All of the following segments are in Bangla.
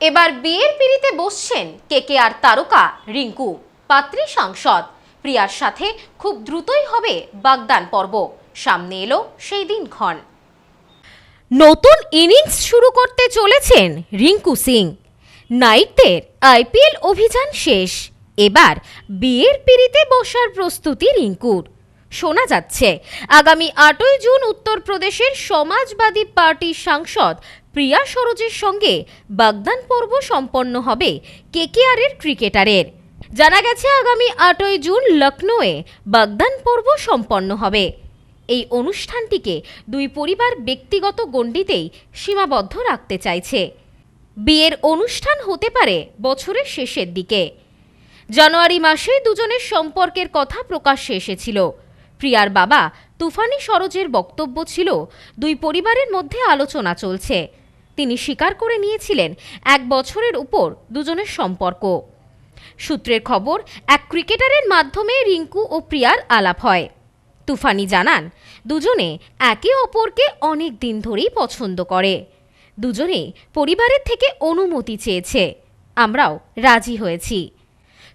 এবার বিয়ের পিড়িতে বসছেন কে কে আর তারকা রিঙ্কু, পাত্রী সাংসদ। প্রিয়ার সাথে খুব দ্রুতই হবে বাগদান পর্ব। সামনে এলো সেই দিনক্ষণ। নতুন ইনিংস শুরু করতে চলেছেন রিঙ্কু সিং। নাইটদের আইপিএল অভিযান শেষ। এবার বিয়ের পিড়িতে বসার প্রস্তুতি রিঙ্কুর। শোনা যাচ্ছে। আগামী আটই জুন উত্তরপ্রদেশের সমাজবাদী পার্টির সাংসদ প্রিয়া সরোজের সঙ্গে বাগদান পর্ব সম্পন্ন হবে কেকেআরের ক্রিকেটারের। জানা গেছে, আগামী আটই জুন লখনৌয়ে বাগদান পর্ব সম্পন্ন হবে। এই অনুষ্ঠানটিকে দুই পরিবার ব্যক্তিগত গণ্ডিতেই সীমাবদ্ধ রাখতে চাইছে। বিয়ের অনুষ্ঠান হতে পারে বছরের শেষের দিকে। জানুয়ারি মাসে দুজনের সম্পর্কের কথা প্রকাশ্যে এসেছিল। প্রিয়ার বাবা তুফানি সরোজের বক্তব্য ছিল, দুই পরিবারের মধ্যে আলোচনা চলছে। তিনি স্বীকার করে নিয়েছিলেন, এক বছরের উপর দুজনের সম্পর্ক। সূত্রের খবর, এক ক্রিকেটারের মাধ্যমে রিঙ্কু ও প্রিয়ার আলাপ হয়। তুফানি জানান, দুজনে একে অপরকে অনেক দিন ধরেই পছন্দ করে। দুজনে পরিবারের থেকে অনুমতি চেয়েছে। আমরাও রাজি হয়েছি।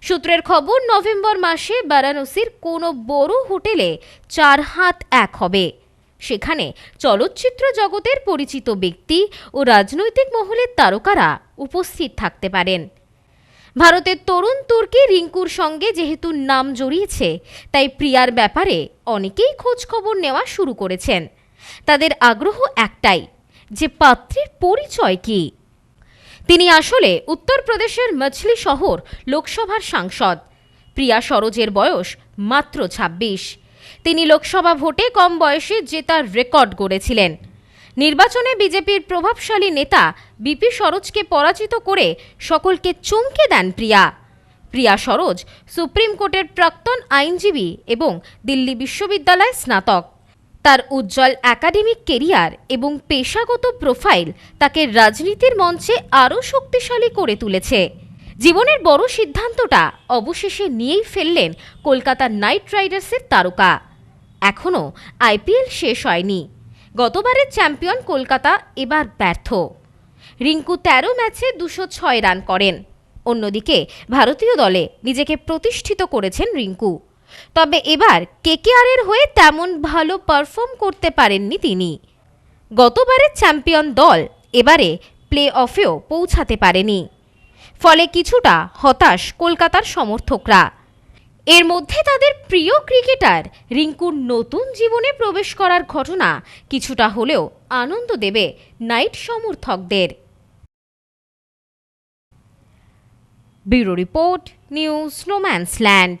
সূত্রের খবর, নভেম্বর মাসে বারাণসীর কোনো বড় হোটেলে চার হাত এক হবে। সেখানে চলচ্চিত্র জগতের পরিচিত ব্যক্তি ও রাজনৈতিক মহলের তারকারা উপস্থিত থাকতে পারেন। ভারতের তরুণ তুর্কি রিঙ্কুর সঙ্গে যেহেতু নাম জড়িয়েছে, তাই প্রিয়ার ব্যাপারে অনেকেই খোঁজ খবর নেওয়া শুরু করেছেন। তাদের আগ্রহ একটাই, যে পাত্রের পরিচয় কী? তিনি আসলে উত্তরপ্রদেশের মছলি শহর লোকসভার সাংসদ। প্রিয়া সরোজের বয়স মাত্র ২৬ তিনি লোকসভা ভোটে কম বয়সে জেতার রেকর্ড গড়েছিলেন। নির্বাচনে বিজেপির প্রভাবশালী নেতা বিপি সরোজকে পরাজিত করে সকলকে চমকে দেন প্রিয়া। প্রিয়া সরোজ সুপ্রিম কোর্টের প্রাক্তন আইনজীবী এবং দিল্লি বিশ্ববিদ্যালয় স্নাতক। তার উজ্জ্বল একাডেমিক কেরিয়ার এবং পেশাগত প্রোফাইল তাকে রাজনীতির মঞ্চে আরও শক্তিশালী করে তুলেছে। জীবনের বড় সিদ্ধান্তটা অবশেষে নিয়েই ফেললেন কলকাতা নাইট রাইডার্সের তারকা। এখনও আইপিএল শেষ হয়নি। গতবারের চ্যাম্পিয়ন কলকাতা এবার ব্যর্থ। রিঙ্কু তেরো ম্যাচে দুশো ছয় রান করেন। অন্যদিকে ভারতীয় দলে নিজেকে প্রতিষ্ঠিত করেছেন রিঙ্কু। তবে এবার কেকেআরের হয়ে তেমন ভালো পারফর্ম করতে পারেননি তিনি। গতবারের চ্যাম্পিয়ন দল এবারে প্লে অফেও পৌঁছাতে পারেনি। ফলে কিছুটা হতাশ কলকাতার সমর্থকরা। এর মধ্যে তাদের প্রিয় ক্রিকেটার রিঙ্কুর নতুন জীবনে প্রবেশ করার ঘটনা কিছুটা হলেও আনন্দ দেবে নাইট সমর্থকদের। Bureau report new স্নোম্যান্স land